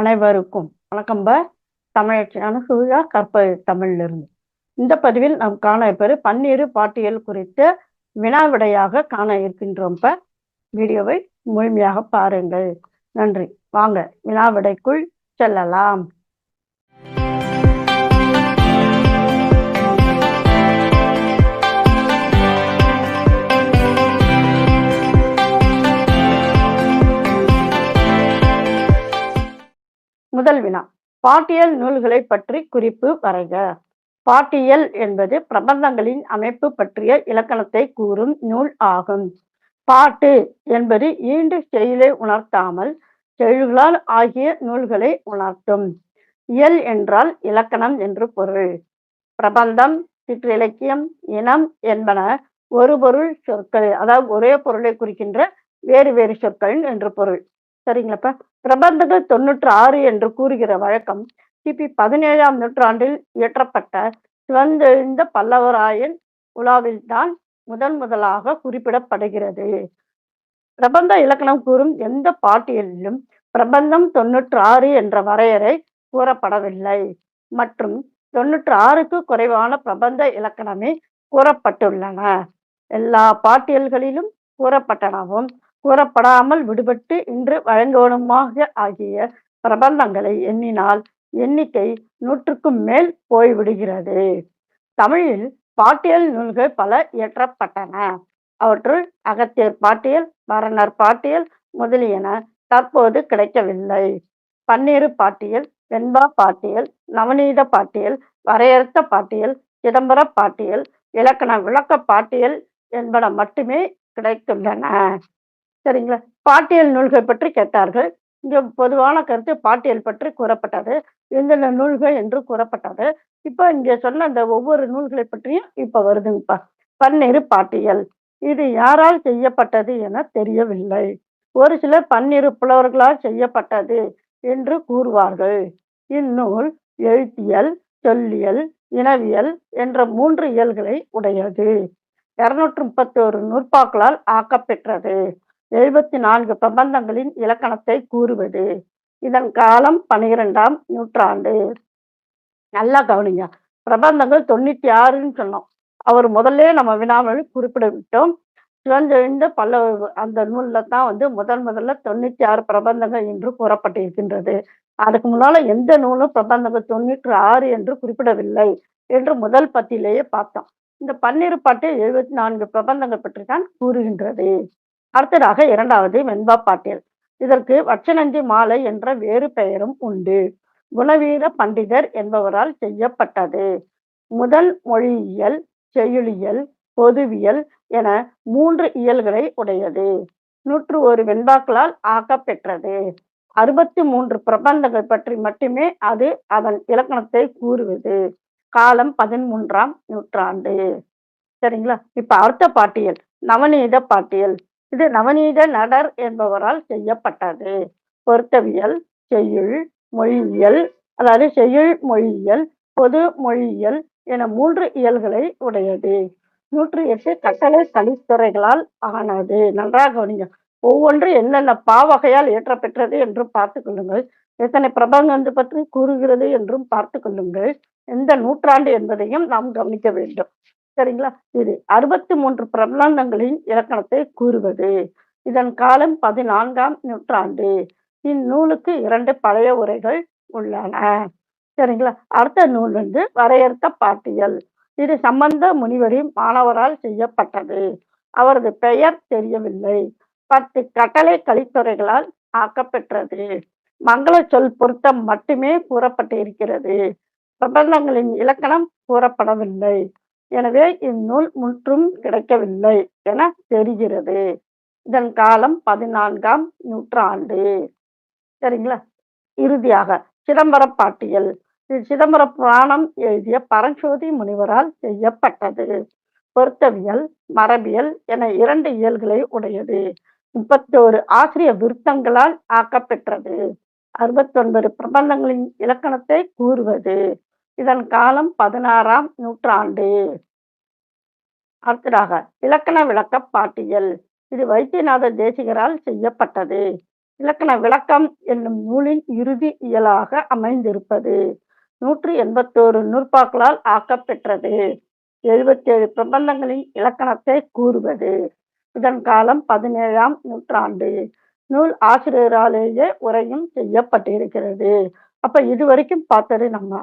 அனைவருக்கும் வணக்கம் தமிழச்சியான சூர்யா கற்பது தமிழிலிருந்து. இந்த பதிவில் நாம் காண இருப்பது பன்னீர் பாட்டியல் குறித்து வினாவிடையாக காண இருக்கின்றோம் வீடியோவை முழுமையாக பாருங்கள். நன்றி. வாங்க வினாவிடைக்குள் செல்லலாம். வினா பாட்டியல் நூல்களை பற்றி குறிப்பு வரைக. பாட்டியல் என்பது பிரபந்தங்களின் அமைப்பு பற்றிய இலக்கணத்தை கூறும் நூல் ஆகும். பாட்டு என்பது ஈண்டு செயலை உணர்த்தாமல் செயல்களால் ஆகிய நூல்களை உணர்த்தும். இயல் என்றால் இலக்கணம் என்று பொருள். பிரபந்தம் சிற்றிலக்கியம் இனம் என்பன ஒரு பொருள் சொற்கள் அதாவது ஒரே பொருளை குறிக்கின்ற வேறு வேறு சொற்கள் என்று பொருள். சரிங்களாப்பா? பிரபந்தங்கள் தொன்னூற்று ஆறு என்று கூறுகிற வழக்கம் கிபி பதினேழாம் நூற்றாண்டில் இயற்றப்பட்ட சிவந்தெழுந்த பல்லவராயன் உலாவில்தான் முதன் முதலாக குறிப்பிடப்படுகிறது. பிரபந்த இலக்கணம் கூறும் எந்த பாட்டியலிலும் பிரபந்தம் தொன்னூற்று ஆறு என்ற வரையறை கூறப்படவில்லை. மற்றும் தொன்னூற்று ஆறுக்கு குறைவான பிரபந்த இலக்கணமே கூறப்பட்டுள்ளன. எல்லா பாட்டியல்களிலும் கூறப்பட்டனவும் கூறப்படாமல் விடுபட்டு இன்று வழங்குவனுமாக ஆகிய பிரபந்தங்களை எண்ணினால் எண்ணிக்கை நூற்றுக்கும் மேல் போய்விடுகிறது. தமிழில் பாட்டியல் நூல்கள் பல இயற்றப்பட்டன. அவற்றுள் அகத்தியர் பாட்டியல் மரணர் பாட்டியல் முதலியன தற்போது கிடைக்கவில்லை. பன்னீரு பாட்டியல் வெண்பா பாட்டியல் நவநீத பாட்டியல் வரையறுத்த பாட்டியல் சிதம்பர பாட்டியல் இலக்கண விளக்க பாட்டியல் என்பன மட்டுமே கிடைத்துள்ளன. சரிங்களா? பாட்டியல் நூல்கள் பற்றி கேட்டார்கள். இங்கே பொதுவான கருத்து பாட்டியல் பற்றி கூறப்பட்டது. எந்தெந்த நூல்கள் என்று கூறப்பட்டது. இப்போ இங்கே சொன்ன அந்த ஒவ்வொரு நூல்களை பற்றியும் இப்போ வருதுங்கப்பா. பன்னிரு பாட்டியல். இது யாரால் செய்யப்பட்டது என தெரியவில்லை. ஒரு சிலர் பன்னிரு புலவர்களால் செய்யப்பட்டது என்று கூறுவார்கள். இந்நூல் எழுத்தியல் சொல்லியல் இனவியல் என்ற மூன்று இயல்களை உடையது. இருநூற்று முப்பத்தோரு நூற்பாக்களால் ஆக்கப்பெற்றது. எழுபத்தி நான்கு பிரபந்தங்களின் இலக்கணத்தை கூறுவது. இதன் காலம் பனிரெண்டாம் நூற்றாண்டு. நல்லா கவனிங்க. பிரபந்தங்கள் தொண்ணூத்தி ஆறுன்னு சொன்னோம். அவர் முதல்ல நம்ம வினாமல் குறிப்பிட விட்டோம் சிவந்தெழுந்த பல்லவ அந்த நூல்ல தான் வந்து முதல் முதல்ல தொண்ணூத்தி ஆறு பிரபந்தங்கள் என்று கூறப்பட்டிருக்கின்றது. அதுக்கு முன்னால எந்த நூலும் பிரபந்தங்கள் தொண்ணூற்று ஆறு என்று குறிப்பிடவில்லை என்று முதல் பத்தியிலேயே பார்த்தோம். இந்த பன்னிரு பாட்டு எழுபத்தி நான்கு பிரபந்தங்கள் பற்றி தான் கூறுகின்றது. அடுத்ததாக இரண்டாவது வெண்பா பாட்டியல். இதற்கு வச்சனந்தி மாலை என்ற வேறு பெயரும் உண்டு. குணவீர பண்டிதர் என்பவரால் செய்யப்பட்டது. முதல் மொழியியல் செயலியல் பொதுவியல் என மூன்று இயல்களை உடையது. நூற்று ஒரு வெண்பாக்களால் ஆக்கப்பெற்றது. அறுபத்தி மூன்று பிரபந்தங்கள் பற்றி மட்டுமே அது அதன் இலக்கணத்தை கூறுவது. காலம் பதிமூன்றாம் நூற்றாண்டு. சரிங்களா? இப்ப அடுத்த பாட்டியல் நவநீத பாட்டியல். இது நவநீத நடர் என்பவரால் செய்யப்பட்டது. பொருத்தவியல் செய்யுள் மொழியியல் அதாவது செய்யுள் மொழியியல் பொது மொழியியல் என மூன்று இயல்களை உடையது. நூற்றி எட்டு கட்டளை கலித்துறைகளால் ஆனது. நன்றாக கவனிங்க. ஒவ்வொன்று என்னென்ன பாவகையால் இயற்றப்பெற்றது என்றும் பார்த்து கொள்ளுங்கள். எத்தனை பிரபந்தங்கள் பற்றி கூறுகிறது என்றும் பார்த்து கொள்ளுங்கள். எந்த நூற்றாண்டு என்பதையும் நாம் கவனிக்க வேண்டும். சரிங்களா? இது அறுபத்தி மூன்று பிரபந்தங்களின் இலக்கணத்தை கூறுவது. இதன் காலம் பதினான்காம் நூற்றாண்டு. இந்நூலுக்கு இரண்டு பழைய உரைகள் உள்ளன. சரிங்களா? அடுத்த நூல் வந்து வரையறுத்த பாட்டியல். இது சம்பந்த முனிவரின் மாணவரால் செய்யப்பட்டது. அவரது பெயர் தெரியவில்லை. பத்து கட்டளை கலித்துறைகளால் ஆக்கப்பெற்றது. மங்கள சொல் பொருத்தம் மட்டுமே கூறப்பட்டிருக்கிறது. பிரபந்தங்களின் இலக்கணம் கூறப்படவில்லை. எனவே இந்நூல் முற்றும் கிடைக்கவில்லை என தெரிகிறது. இதன் காலம் பதினான்காம் நூற்றாண்டு. சரிங்களா? இறுதியாக சிதம்பர பாட்டியல். இது சிதம்பர புராணம் எழுதிய பரஞ்சோதி முனிவரால் செய்யப்பட்டது. பொருத்தவியல் மரபியல் என இரண்டு இயல்களை உடையது. முப்பத்தோரு ஆசிரிய விருத்தங்களால் ஆக்கப்பெற்றது. அறுபத்தொன்பது பிரபந்தங்களின் இலக்கணத்தை கூறுவது. இதன் காலம் பதினாறாம் நூற்றாண்டு. அடுத்ததாக இலக்கண விளக்க பாட்டியல். இது வைத்தியநாத தேசிகரால் செய்யப்பட்டது. இலக்கண விளக்கம் என்னும் நூலின் இறுதி இயலாக அமைந்திருப்பது. நூற்றி எண்பத்தோரு நூற்பாக்களால் ஆக்கப்பெற்றது. எழுபத்தேழு பிரபந்தங்களின் இலக்கணத்தை கூறுவது. இதன் காலம் பதினேழாம் நூற்றாண்டு. நூல் ஆசிரியராலேயே உரையும் செய்யப்பட்டிருக்கிறது. அப்ப இது வரைக்கும் பார்த்தது நம்ம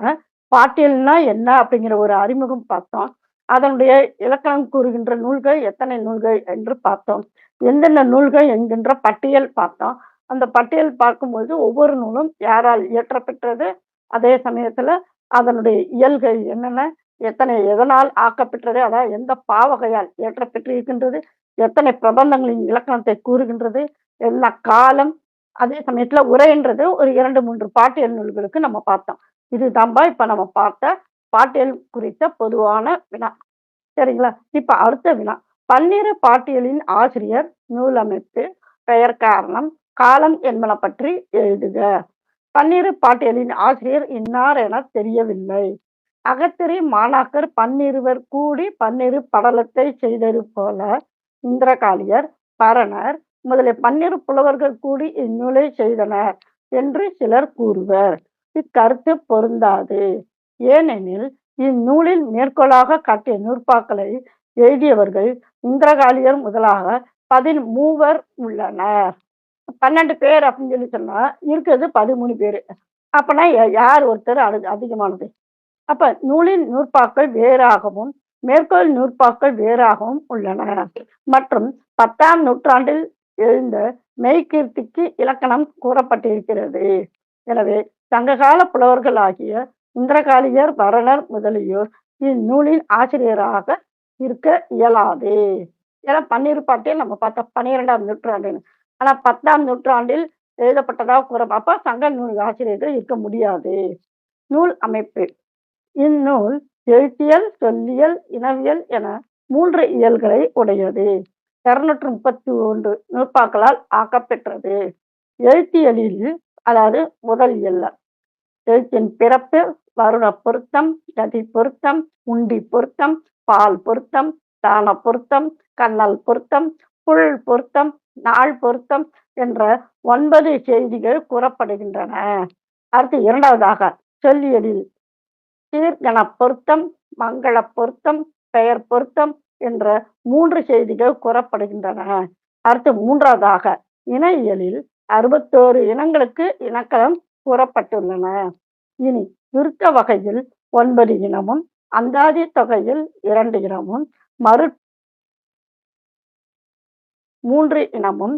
பாட்டியல்னா என்ன அப்படிங்கிற ஒரு அறிமுகம் பார்த்தோம். அதனுடைய இலக்கணம் கூறுகின்ற நூல்கள் எத்தனை நூல்கள் என்று பார்த்தோம். எந்தெந்த நூல்கள் என்கின்ற பட்டியல் பார்த்தோம். அந்த பட்டியல் பார்க்கும்போது ஒவ்வொரு நூலும் யாரால் இயற்றப்பெற்றது அதே சமயத்துல அதனுடைய இயல்கள் என்னென்ன எத்தனை எதனால் ஆக்கப்பெற்றது அதாவது எந்த பாவகையால் இயற்றப்பெற்றிருக்கின்றது எத்தனை பிரபந்தங்களின் இலக்கணத்தை கூறுகின்றது என்ன காலம் அதே சமயத்துல உரைன்றது ஒரு இரண்டு மூன்று பாட்டியல் நூல்களுக்கு நம்ம பார்த்தோம். இதுதான்பா இப்ப நம்ம பார்த்த பாட்டியல் குறித்த பொதுவான வினா. சரிங்களா? இப்ப அடுத்த வினா. பன்னிரு பாட்டியலின் ஆசிரியர் நூலமைப்பு பெயர் காரணம் காலம் என்பன பற்றி எழுதுக. பன்னிரு பாட்டியலின் ஆசிரியர் இன்னார் என தெரியவில்லை. அகத்திரி மாணாக்கர் பன்னிருவர் கூடி பன்னிரு படலத்தை செய்தது போல இந்திரகாளியர் பரணர் முதலிய பன்னிரு புலவர்கள் கூடி இந்நூலை செய்தனர் என்று சிலர் கூறுவர். இக்கருத்து பொருந்தாது. ஏனெனில் இந்நூலில் மேற்கோளாக காட்டிய நூற்பாக்களை எழுதியவர்கள் இந்திரகாளியர் முதலாக பதிமூவர் உள்ளனர். பன்னெண்டு பேர் அப்படின்னு சொல்லி சொன்னா இருக்கிறது பதிமூணு பேர். அப்பனா யார் ஒருத்தர் அடு அதிகமானது? அப்ப நூலின் நூற்பாக்கள் வேறாகவும் மேற்கோள் நூற்பாக்கள் வேறாகவும் உள்ளன மற்றும் பத்தாம் நூற்றாண்டில் எழுந்த மெய்கீர்த்திக்கு இலக்கணம் கூறப்பட்டிருக்கிறது. எனவே சங்ககால புலவர்கள் ஆகிய இந்திரகாலியர் வரணர் முதலியோர் இந்நூலின் ஆசிரியராக இருக்க இயலாது. ஏன்னா பன்னிரு பாட்டில் நம்ம பார்த்தோம் பன்னிரெண்டாம் நூற்றாண்டு ஆனால் பத்தாம் நூற்றாண்டில் எழுதப்பட்டதாக கூற அப்ப சங்க நூல் ஆசிரியர்கள் இருக்க முடியாது. நூல் அமைப்பு. இந்நூல் எழுத்தியல் சொல்லியல் இனவியல் என மூன்று இயல்களை உடையது. இருநூற்று முப்பத்தி ஒன்று நூற்பாக்களால் ஆக்கப்பெற்றது. எழுத்தியலில் அதாவது முதல் இயல்ல எழுத்தின் பிறப்பு வருண பொருத்தம் கதி பொருத்தம் உண்டி பொருத்தம் பால் பொருத்தம் தான பொருத்தம் கண்ணல் பொருத்தம் புல் பொருத்தம் நாள் பொருத்தம் என்ற ஒன்பது செய்திகள் கூறப்படுகின்றன. அடுத்து இரண்டாவதாக சொல்லியலில் சீர்கண பொருத்தம் மங்கள பொருத்தம் பெயர் பொருத்தம் என்ற மூன்று செய்திகள் கூறப்படுகின்றன. அடுத்து மூன்றாவதாக இணையியலில் அறுபத்தோரு இனங்களுக்கு இனக்கலம் கூறப்பட்டுள்ளன. இனி விருத்த வகையில் ஒன்பது இனமும் அந்தாதி தொகையில் இரண்டு இனமும் மறு மூன்று இனமும்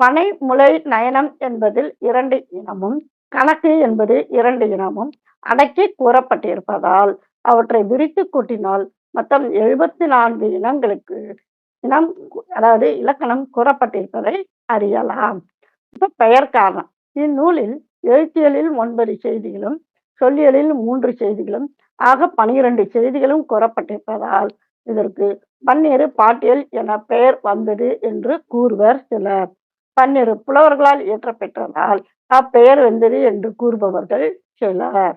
பனை முளை நயனம் என்பதில் இரண்டு இனமும் கணக்கு என்பது இரண்டு இனமும் அடக்கி கூறப்பட்டிருப்பதால் அவற்றை விரித்து கூட்டினால் மொத்தம் எழுபத்தி நான்கு இனங்களுக்கு இனம் அதாவது இலக்கணம் கூறப்பட்டிருப்பதை அறியலாம். இப்ப பெயர் காரணம். இந்நூலில் எழுத்தியலில் ஒன்பது செய்திகளும் சொல்லியலில் மூன்று செய்திகளும் ஆக பனிரெண்டு செய்திகளும் கூறப்பட்டிருப்பதால் இதற்கு பன்னிரு பாட்டியல் என பெயர் வந்தது என்று கூறுவர் சிலர். பன்னிரு புலவர்களால் இயற்றப்பெற்றதால் அப்பெயர் வந்தது என்று கூறுபவர்கள் சிலர்.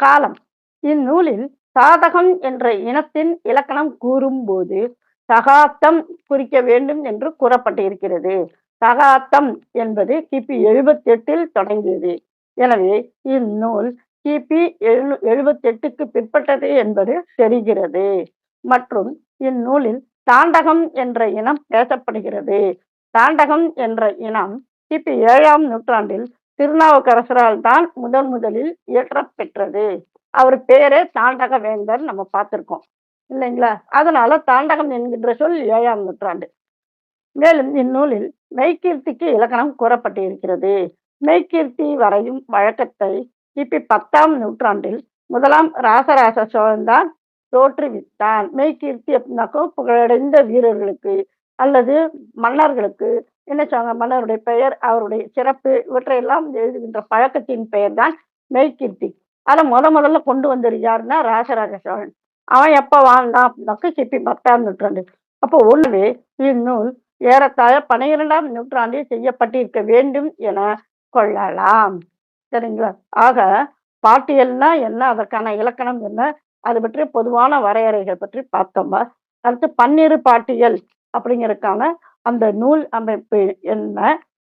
காலம். இந்நூலில் சாதகம் என்ற இனத்தின் இலக்கணம் கூறும்போது சகாப்தம் குறிக்க வேண்டும் என்று கூறப்பட்டிருக்கிறது. சகாத்தம் என்பது கிபி எழுபத்தி எட்டில் தொடங்கியது. எனவே இந்நூல் கிபி எழு எழுபத்தி எட்டுக்கு பிற்பட்டது என்பது தெரிகிறது. மற்றும் இந்நூலில் தாண்டகம் என்ற இனம் பேசப்படுகிறது. தாண்டகம் என்ற இனம் கிபி ஏழாம் நூற்றாண்டில் திருநாவுக்கரசரால் தான் முதன் முதலில் இயற்றப்பெற்றது. அவர் பேரே தாண்டகவேந்தர் நம்ம பார்த்திருக்கோம். இல்லைங்களா? அதனால தாண்டகம் என்கின்ற சொல் ஏழாம் நூற்றாண்டு. மேலும் இந்நூலில் மெய்கீர்த்திக்கு இலக்கணம் கூறப்பட்டிருக்கிறது. மெய்கீர்த்தி வரையும் வழக்கத்தை கிபி பத்தாம் நூற்றாண்டில் முதலாம் ராசராச சோழன் தான் தோற்றுவித்தான். மெய்கீர்த்தி அப்படின்னாக்கோ புகழடைந்த வீரர்களுக்கு அல்லது மன்னர்களுக்கு என்ன சொல்லுவாங்க மன்னருடைய பெயர் அவருடைய சிறப்பு இவற்றையெல்லாம் எழுதுகின்ற பழக்கத்தின் பெயர் தான் மெய்கீர்த்தி அதை முத முதல்ல கொண்டு வந்தது யாருன்னா ராசராஜ சோழன். அவன் எப்போ வாழ்ந்தான் அப்படின்னாக்க கிபி பத்தாம் நூற்றாண்டு அப்போ ஒன்று இந்நூல் ஏறத்தாழ பனிரெண்டாம் நூற்றாண்டில் செய்யப்பட்டிருக்க வேண்டும் என கொள்ளலாம். சரிங்களா? ஆக பாட்டியல்னா என்ன? அதற்கான இலக்கணம் என்ன? அது பற்றி பொதுவான வரையறைகள் பற்றி பார்த்தோமா. அடுத்து பன்னிரு பாட்டியல் அப்படிங்கிறதுக்கான அந்த நூல் அமைப்பு என்ன?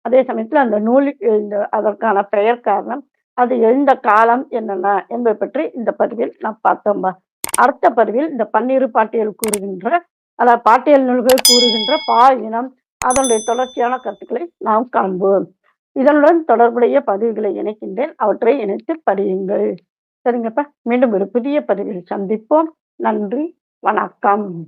அதே சமயத்தில் அந்த நூல் எழுந்த அதற்கான பெயர் காரணம் அது எழுந்த காலம் என்னென்ன என்பதை பற்றி இந்த பதிவில் நாம் பார்த்தோம்பா அடுத்த பதிவில் இந்த பன்னிரு பாட்டியல் கூறுகின்ற அதாவது பாட்டியல் நூல்கள் கூறுகின்ற பா இனம் அதனுடைய தொடர்ச்சியான கருத்துக்களை நாம் காண்போம். இதனுடன் தொடர்புடைய பதிவுகளை இணைக்கின்றேன். அவற்றை இணைத்து படியுங்கள். சரிங்கப்பா. மீண்டும் ஒரு புதிய பதிவில் சந்திப்போம். நன்றி. வணக்கம்.